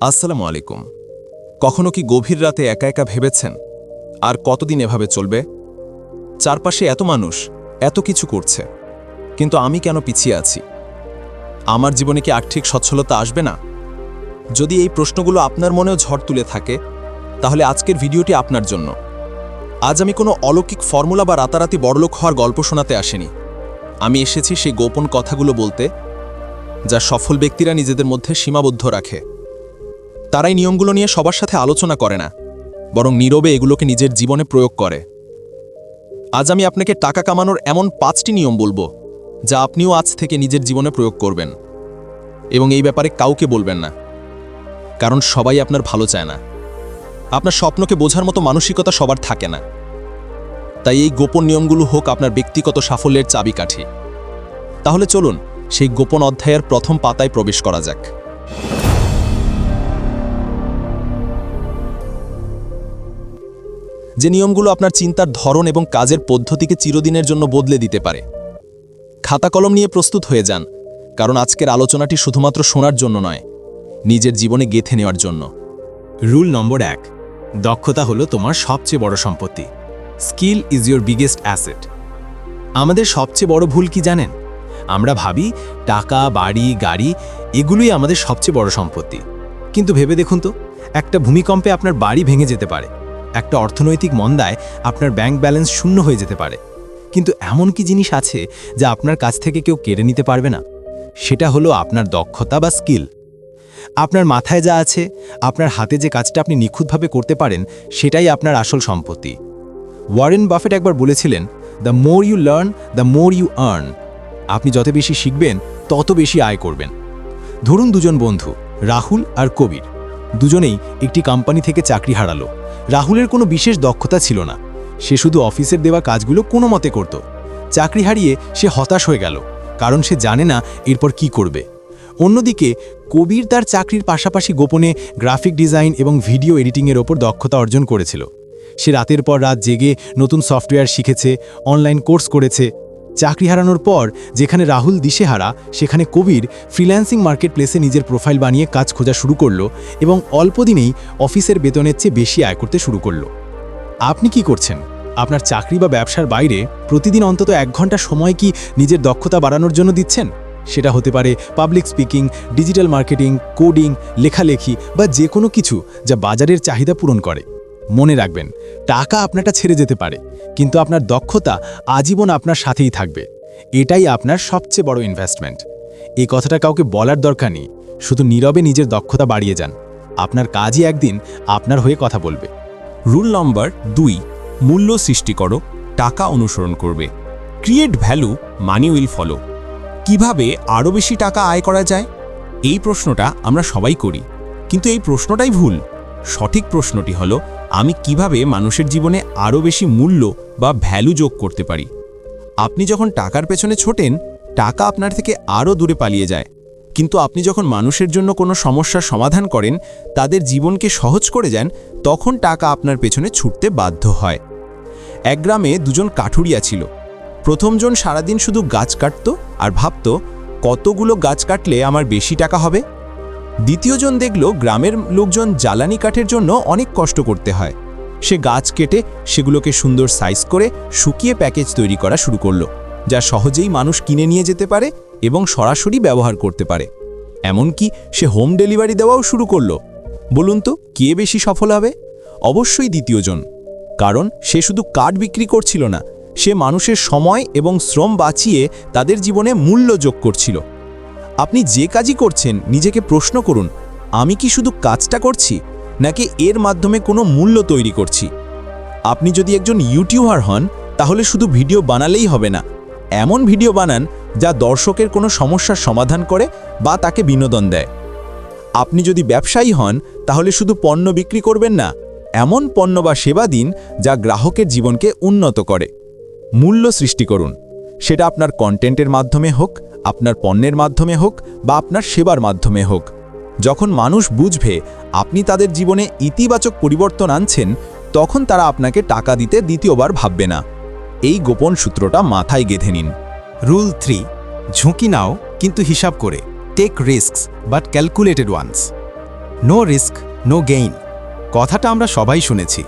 আসসালামু আলাইকুম। কখনো কি গভীর রাতে একা একা ভেবেছেন? আর কতদিন এভাবে চলবে? চারপাশে এত মানুষ, এত কিছু করছে। কিন্তু আমি কেন পিছিয়ে আছি? আমার জীবনে কি আর্থিক সচ্ছলতা আসবে না? যদি এই প্রশ্নগুলো আপনার মনেও ঝড় তুলে থাকে, তাহলে আজকের ভিডিওটি আপনার জন্য। আজ আমি কোনো অলৌকিক ফর্মুলা বা রাতারাতি বড়লোক হওয়ার গল্প শোনাতে আসেনি। আমি এসেছি সেই গোপন কথাগুলো বলতে, যা সফল ব্যক্তিরা নিজেদের মধ্যে সীমাবদ্ধ রাখে। তারাই নিয়মগুলো নিয়ে সবার সাথে আলোচনা করে না, বরং নীরবে এগুলোকে নিজের জীবনে প্রয়োগ করে। আজ আমি আপনাকে টাকা কামানোর এমন পাঁচটি নিয়ম বলব, যা আপনিও আজ থেকে নিজের জীবনে প্রয়োগ করবেন। এবং এই ব্যাপারে কাউকে বলবেন না, কারণ সবাই আপনার ভালো চায় না। আপনার স্বপ্নকে বোঝার মতো মানসিকতা সবার থাকে না। তাই এই গোপন নিয়মগুলো হোক আপনার ব্যক্তিগত সাফল্যের চাবিকাঠি। তাহলে চলুন, সেই গোপন অধ্যায়ের প্রথম পাতায় প্রবেশ করা যাক। যে নিয়মগুলো আপনার চিন্তার ধরন এবং কাজের পদ্ধতিকে চিরদিনের জন্য বদলে দিতে পারে। খাতা কলম নিয়ে প্রস্তুত হয়ে যান, কারণ আজকের আলোচনাটি শুধুমাত্র শোনার জন্য নয়, নিজের জীবনে গেথে নেওয়ার জন্য। রুল নম্বর এক, দক্ষতা হলো তোমার সবচেয়ে বড় সম্পত্তি। Skill is your biggest asset. আমাদের সবচেয়ে বড় ভুল কি জানেন? আমরা ভাবি, টাকা, বাড়ি, গাড়ি, এগুলোই আমাদের সবচেয়ে বড় সম্পত্তি। কিন্তু ভেবে দেখুন তো, একটা ভূমিকম্পে আপনার বাড়ি ভেঙে যেতে পারে। একটা অর্থনৈতিক মন্দায় আপনার ব্যাংক ব্যালেন্স শূন্য হয়ে যেতে পারে। কিন্তু এমন কি জিনিস আছে যা আপনার কাছ থেকে কেউ কেড়ে নিতে পারবে না? সেটা হলো আপনার দক্ষতা বা স্কিল আপনার মাথায় যা আছে, আপনার হাতে যে কাজটা আপনি নিখুঁতভাবে করতে পারেন, সেটাই আপনার আসল সম্পত্তি। ওয়ারেন বাফেট একবার বলেছিলেন the more you learn the more you earn আপনি যত বেশি শিখবেন, তত বেশি আয় করবেন। ধরুন দুজন বন্ধু, রাহুল আর কবির। দুজনেই একটি কোম্পানি থেকে চাকরি হারালো। রাহুলের কোনো বিশেষ দক্ষতা ছিল না। সে শুধু অফিসের দেওয়া কাজগুলো কোনো মতে করত। চাকরি হারিয়ে সে হতাশ হয়ে গেল, কারণ সে জানে না এরপর কি করবে। অন্যদিকে, কবির তার চাকরির পাশাপাশি গোপনে গ্রাফিক ডিজাইন এবং ভিডিও এডিটিংয়ের ওপর দক্ষতা অর্জন করেছিল। সে রাতের পর রাত জেগে নতুন সফটওয়্যার শিখেছে, অনলাইন কোর্স করেছে চাকরি হারানোর পর যেখানে রাহুল দিশেহারা, সেখানে কবির ফ্রিল্যান্সিং মার্কেট প্লেসে নিজের প্রোফাইল বানিয়ে কাজ খোঁজা শুরু করল এবং অল্প দিনেই অফিসের বেতনের চেয়ে বেশি আয় করতে শুরু করল। আপনি কি করছেন? আপনার চাকরি বা ব্যবসার বাইরে প্রতিদিন অন্তত এক ঘণ্টা সময় কি নিজের দক্ষতা বাড়ানোর জন্য দিচ্ছেন? সেটা হতে পারে public speaking digital marketing coding লেখালেখি বা যে কোনো কিছু যা বাজারের চাহিদা পূরণ করে। মনে রাখবেন, টাকা আপনারটা ছেড়ে যেতে পারে, কিন্তু আপনার দক্ষতা আজীবন আপনার সাথেই থাকবে। এটাই আপনার সবচেয়ে বড় ইনভেস্টমেন্ট এই কথাটা কাউকে বলার দরকার নেই, শুধু নীরবে নিজের দক্ষতা বাড়িয়ে যান। আপনার কাজই একদিন আপনার হয়ে কথা বলবে। রুল নম্বর দুই, মূল্য সৃষ্টি করো, টাকা অনুসরণ করবে। Create value money will follow কীভাবে আরও বেশি টাকা আয় করা যায়? এই প্রশ্নটা আমরা সবাই করি, কিন্তু এই প্রশ্নটাই ভুল। সঠিক প্রশ্নটি হলো আমি কীভাবে মানুষের জীবনে আরও বেশি মূল্য বা ভ্যালু যোগ করতে পারি? আপনি যখন টাকার পেছনে ছোটেন, টাকা আপনার থেকে আরও দূরে পালিয়ে যায়। কিন্তু আপনি যখন মানুষের জন্য কোনো সমস্যার সমাধান করেন, তাদের জীবনকে সহজ করে যান তখন টাকা আপনার পেছনে ছুটতে বাধ্য হয়। এক গ্রামে দুজন কাঠুরিয়া ছিল। প্রথমজন সারাদিন শুধু গাছ কাটত আর ভাবত, কতগুলো গাছ কাটলে আমার বেশি টাকা হবে? দ্বিতীয়জন দেখল গ্রামের লোকজন জ্বালানি কাঠের জন্য অনেক কষ্ট করতে হয়। সে গাছ কেটে সেগুলোকে সুন্দর সাইজ করে শুকিয়ে প্যাকেজ তৈরি করা শুরু করল, যা সহজেই মানুষ কিনে নিয়ে যেতে পারে এবং সরাসরি ব্যবহার করতে পারে। এমনকি সে হোম ডেলিভারি দেওয়াও শুরু করল। বলুন তো, কে বেশি সফল হবে? অবশ্যই দ্বিতীয়জন। কারণ সে শুধু কাঠ বিক্রি করছিল না, সে মানুষের সময় এবং শ্রম বাঁচিয়ে তাদের জীবনে মূল্য যোগ করছিল। আপনি যে কাজই করছেন, নিজেকে প্রশ্ন করুন, আমি কি শুধু কাজটা করছি, নাকি এর মাধ্যমে কোনো মূল্য তৈরি করছি? আপনি যদি একজন ইউটিউবার হন, তাহলে শুধু ভিডিও বানালেই হবে না। এমন ভিডিও বানান, যা দর্শকের কোনো সমস্যার সমাধান করে বা তাকে বিনোদন দেয়। আপনি যদি ব্যবসায়ী হন, তাহলে শুধু পণ্য বিক্রি করবেন না, এমন পণ্য বা সেবা দিন, যা গ্রাহকের জীবনকে উন্নত করে। মূল্য সৃষ্টি করুন। সেটা আপনার কন্টেন্টের মাধ্যমে হোক, আপনার পণ্যের মাধ্যমে হোক বা আপনার সেবার মাধ্যমে হোক। যখন মানুষ বুঝবে আপনি তাদের জীবনে ইতিবাচক পরিবর্তন আনছেন, তখন তারা আপনাকে টাকা দিতে দ্বিতীয়বার ভাববে না। এই গোপন সূত্রটা মাথায় গেঁথে নিন। রুল থ্রি ঝুঁকি নাও, কিন্তু হিসাব করে। Take risks but calculated ones no risk no gain কথাটা আমরা সবাই শুনেছি।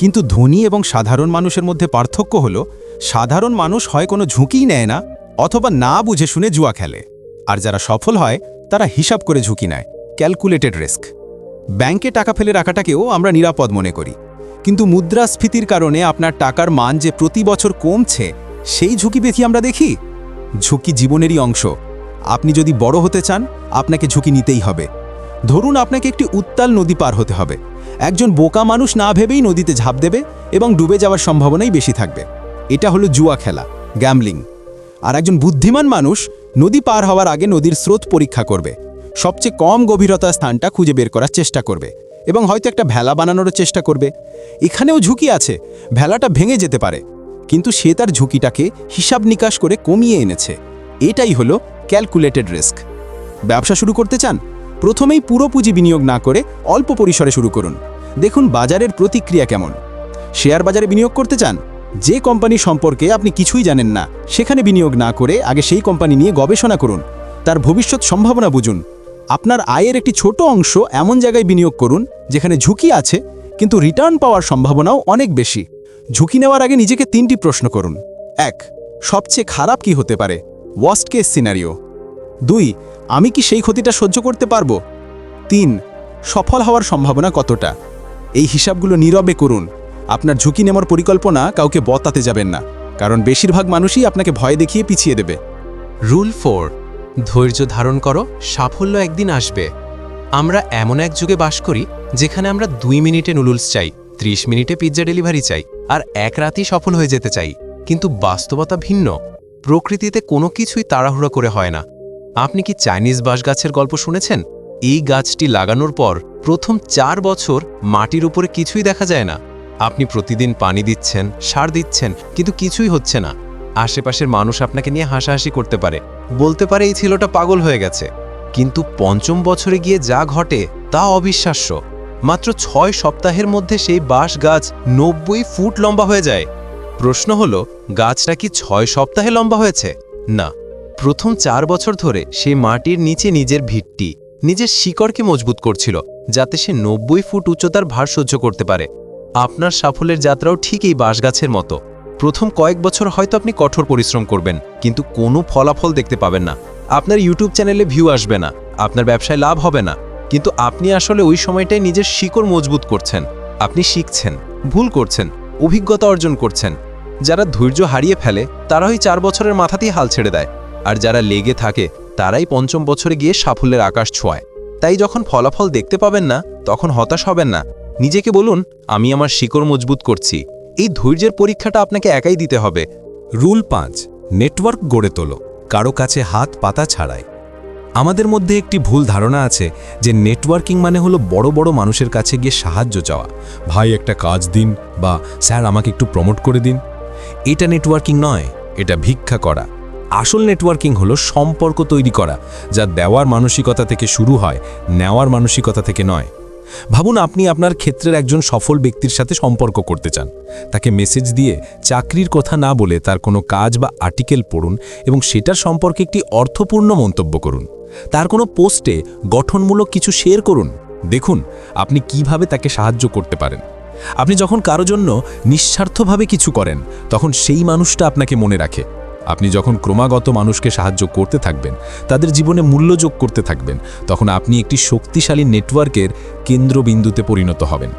কিন্তু ধনী এবং সাধারণ মানুষের মধ্যে পার্থক্য হল, সাধারণ মানুষ হয় কোনো ঝুঁকিই নেয় না অথবা না বুঝে শুনে জুয়া খেলে। আর যারা সফল হয়, তারা হিসাব করে ঝুঁকি নেয় ক্যালকুলেটেড রিস্ক ব্যাংকে টাকা ফেলে রাখাটাকেও আমরা নিরাপদ মনে করি। কিন্তু মুদ্রাস্ফীতির কারণে আপনার টাকার মান যে প্রতি বছর কমছে, সেই ঝুঁকি বেশি আমরা দেখি। ঝুঁকি জীবনেরই অংশ। আপনি যদি বড় হতে চান, আপনাকে ঝুঁকি নিতেই হবে। ধরুন আপনাকে একটি উত্তাল নদী পার হতে হবে। একজন বোকা মানুষ না ভেবেই নদীতে ঝাঁপ দেবে এবং ডুবে যাওয়ার সম্ভাবনাই বেশি থাকবে। এটা হলো জুয়া খেলা গ্যামলিং আর একজন বুদ্ধিমান মানুষ নদী পার হওয়ার আগে নদীর স্রোত পরীক্ষা করবে। সবচেয়ে কম গভীরতার স্থানটা খুঁজে বের করার চেষ্টা করবে এবং হয়তো একটা ভেলা বানানোরও চেষ্টা করবে। এখানেও ঝুঁকি আছে, ভেলাটা ভেঙে যেতে পারে, কিন্তু সে তার ঝুঁকিটাকে হিসাব নিকাশ করে কমিয়ে এনেছে। এটাই হলো ক্যালকুলেটেড রিস্ক ব্যবসা শুরু করতে চান? প্রথমেই পুরো পুঁজি বিনিয়োগ না করে অল্প পরিসরে শুরু করুন। দেখুন বাজারের প্রতিক্রিয়া কেমন। শেয়ার বাজারে বিনিয়োগ করতে চান? যে কোম্পানি সম্পর্কে আপনি কিছুই জানেন না, সেখানে বিনিয়োগ না করে আগে সেই কোম্পানি নিয়ে গবেষণা করুন। তার ভবিষ্যৎ সম্ভাবনা বুঝুন। আপনার আয়ের একটি ছোট অংশ এমন জায়গায় বিনিয়োগ করুন, যেখানে ঝুঁকি আছে, কিন্তু রিটার্ন পাওয়ার সম্ভাবনাও অনেক বেশি। ঝুঁকি নেওয়ার আগে নিজেকে তিনটি প্রশ্ন করুন। এক, সবচেয়ে খারাপ কি হতে পারে? ওয়ার্স্ট কেস সিনারিও দুই, আমি কি সেই ক্ষতিটা সহ্য করতে পারব? তিন, সফল হওয়ার সম্ভাবনা কতটা? এই হিসাবগুলো নীরবে করুন। আপনার ঝুঁকি নেওয়ার পরিকল্পনা কাউকে বতাতে যাবেন না, কারণ বেশিরভাগ মানুষই আপনাকে ভয় দেখিয়ে পিছিয়ে দেবে। রুল ফোর, ধৈর্য ধারণ করো, সাফল্য একদিন আসবে। আমরা এমন এক যুগে বাস করি, যেখানে আমরা দুই মিনিটে নুডলস চাই, ত্রিশ মিনিটে পিৎজা ডেলিভারি চাই, আর এক রাতেই সফল হয়ে যেতে চাই। কিন্তু বাস্তবতা ভিন্ন। প্রকৃতিতে কোনো কিছুই তাড়াহুড়ো করে হয় না। আপনি কি চাইনিজ বাঁশ গাছের গল্প শুনেছেন? এই গাছটি লাগানোর পর প্রথম চার বছর মাটির উপরে কিছুই দেখা যায় না। আপনি প্রতিদিন পানি দিচ্ছেন, সার দিচ্ছেন, কিন্তু কিছুই হচ্ছে না। আশেপাশের মানুষ আপনাকে নিয়ে হাসাহাসি করতে পারে। বলতে পারে এই ছেলেটা পাগল হয়ে গেছে। কিন্তু পঞ্চম বছরে গিয়ে যা ঘটে তা অবিশ্বাস্য। মাত্র ছয় সপ্তাহের মধ্যে সেই বাঁশ গাছ নব্বই ফুট লম্বা হয়ে যায়। প্রশ্ন হলো, গাছটা কি ছয় সপ্তাহে লম্বা হয়েছে? না প্রথম চার বছর ধরে সে মাটির নিচে নিজের ভিটটি, নিজের শিকড়কে মজবুত করছিল যাতে সে নব্বই ফুট উচ্চতার ভার সহ্য করতে পারে। আপনার সাফল্যের যাত্রাও ঠিক এই বাঁশগাছের মতো। প্রথম কয়েক বছর হয়তো আপনি কঠোর পরিশ্রম করবেন, কিন্তু কোনো ফলাফল দেখতে পাবেন না। আপনার ইউটিউব চ্যানেলে ভিউ আসবে না, আপনার ব্যবসায় লাভ হবে না। কিন্তু আপনি আসলে ওই সময়টায় নিজের শিকড় মজবুত করছেন। আপনি শিখছেন, ভুল করছেন, অভিজ্ঞতা অর্জন করছেন। যারা ধৈর্য হারিয়ে ফেলে, তারা ওই চার বছরের মাথাতেই হাল ছেড়ে দেয়। আর যারা লেগে থাকে, তারাই পঞ্চম বছরে গিয়ে সাফল্যের আকাশ ছোঁয় তাই যখন ফলাফল দেখতে পাবেন না, তখন হতাশ হবেন না। নিজেকে বলুন, আমি আমার শিকড় মজবুত করছি। এই ধৈর্যের পরীক্ষাটা আপনাকে একাই দিতে হবে। রুল পাঁচ, নেটওয়ার্ক গড়ে তোলো। কারও কাছে হাত পাতা ছাড়াই। আমাদের মধ্যে একটি ভুল ধারণা আছে যে নেটওয়ার্কিং মানে হলো বড় বড় মানুষের কাছে গিয়ে সাহায্য চাওয়া। ভাই, একটা কাজ দিন বা স্যার আমাকে একটু প্রমোট করে দিন। এটা নেটওয়ার্কিং নয়, এটা ভিক্ষা করা। আসল নেটওয়ার্কিং হলো সম্পর্ক তৈরি করা, যা দেওয়ার মানসিকতা থেকে শুরু হয়, নেওয়ার মানসিকতা থেকে নয়। ভাবুন, আপনি আপনার ক্ষেত্রের একজন সফল ব্যক্তির সাথে সম্পর্ক করতে চান। তাকে মেসেজ দিয়ে চাকরির কথা না বলে তার কোনো কাজ বা আর্টিকেল পড়ুন এবং সেটার সম্পর্কে একটি অর্থপূর্ণ মন্তব্য করুন। তার কোনো পোস্টে গঠনমূলক কিছু শেয়ার করুন। দেখুন, আপনি কীভাবে তাকে সাহায্য করতে পারেন। আপনি যখন কারও জন্য নিঃস্বার্থভাবে কিছু করেন, তখন সেই মানুষটা আপনাকে মনে রাখে। আপনি যখন ক্রমাগত মানুষকে সাহায্য করতে থাকবেন, তাদের জীবনে মূল্য যোগ করতে থাকবেন, তখন আপনি একটি শক্তিশালী নেটওয়ার্কের কেন্দ্রবিন্দুতে পরিণত হবেন।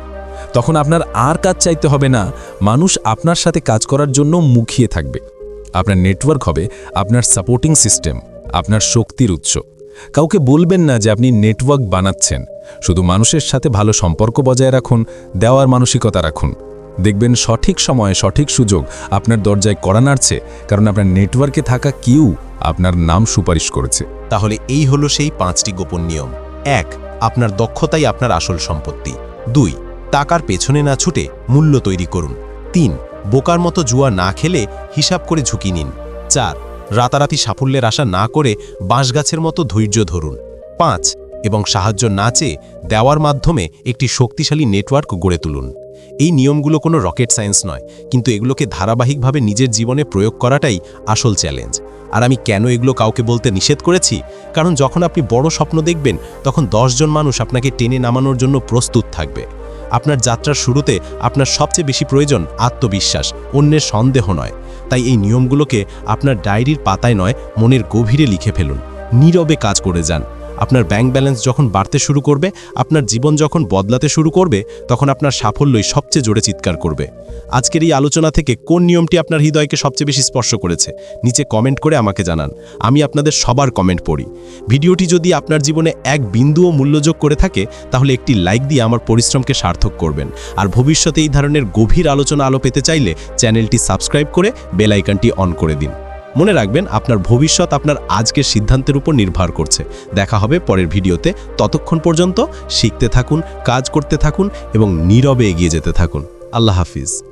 তখন আপনার আর কাজ চাইতে হবে না, মানুষ আপনার সাথে কাজ করার জন্য মুখিয়ে থাকবে। আপনার নেটওয়ার্ক হবে আপনার সাপোর্টিং সিস্টেম, আপনার শক্তির উৎস। কাউকে বলবেন না যে আপনি নেটওয়ার্ক বানাচ্ছেন, শুধু মানুষের সাথে ভালো সম্পর্ক বজায় রাখুন, দেওয়ার মানসিকতা রাখুন। দেখবেন সঠিক সময়ে সঠিক সুযোগ আপনার দরজায় করা নাড়ছে, কারণ আপনার নেটওয়ার্কে থাকা কিউ আপনার নাম সুপারিশ করেছে। তাহলে এই হলো সেই পাঁচটি গোপন নিয়ম। এক, আপনার দক্ষতাই আপনার আসল সম্পত্তি। দুই, টাকার পেছনে না ছুটে মূল্য তৈরি করুন। তিন, বোকার মতো জুয়া না খেলে হিসাব করে ঝুঁকি নিন। চার, রাতারাতি সাফল্যের আশা না করে বাঁশগাছের মতো ধৈর্য ধরুন। পাঁচ, এবং সাহায্য না চেয়ে দেওয়ার মাধ্যমে একটি শক্তিশালী নেটওয়ার্ক গড়ে তুলুন। এই নিয়মগুলো কোনো রকেট সায়েন্স নয়, কিন্তু এগুলোকে ধারাবাহিকভাবে নিজের জীবনে প্রয়োগ করাটাই আসল চ্যালেঞ্জ। আর আমি কেন এগুলো কাউকে বলতে নিষেধ করেছি? কারণ যখন আপনি বড় স্বপ্ন দেখবেন, তখন জন মানুষ আপনাকে টেনে নামানোর জন্য প্রস্তুত থাকবে। আপনার যাত্রার শুরুতে আপনার সবচেয়ে বেশি প্রয়োজন আত্মবিশ্বাস, অন্যের সন্দেহ নয়। তাই এই নিয়মগুলোকে আপনার ডায়েরির পাতায় নয়, মনের গভীরে লিখে ফেলুন। নীরবে কাজ করে যান। আপনার ব্যাংক ব্যালেন্স যখন বাড়তে শুরু করবে, আপনার জীবন যখন বদলাতে শুরু করবে, তখন আপনার সাফল্যই সবচেয়ে জোরে চিৎকার করবে। আজকের এই আলোচনা থেকে কোন নিয়মটি আপনার হৃদয়কে সবচেয়ে বেশি স্পর্শ করেছে, নিচে কমেন্ট করে আমাকে জানান। আমি আপনাদের সবার কমেন্ট পড়ি। ভিডিওটি যদি আপনার জীবনে এক বিন্দুও মূল্যযোগ করে থাকে, তাহলে একটি লাইক দিয়ে আমার পরিশ্রমকে সার্থক করবেন। আর ভবিষ্যতে এই ধরনের গভীর আলোচনা আলো পেতে চাইলে চ্যানেলটি সাবস্ক্রাইব করে বেলাইকানটি অন করে দিন। মনে রাখবেন, আপনার ভবিষ্যৎ আপনার আজকের সিদ্ধান্তের উপর নির্ভর করছে। দেখা হবে পরের ভিডিওতে। ততক্ষণ পর্যন্ত শিখতে থাকুন, কাজ করতে থাকুন এবং নীরবে এগিয়ে যেতে থাকুন। আল্লাহ হাফিজ।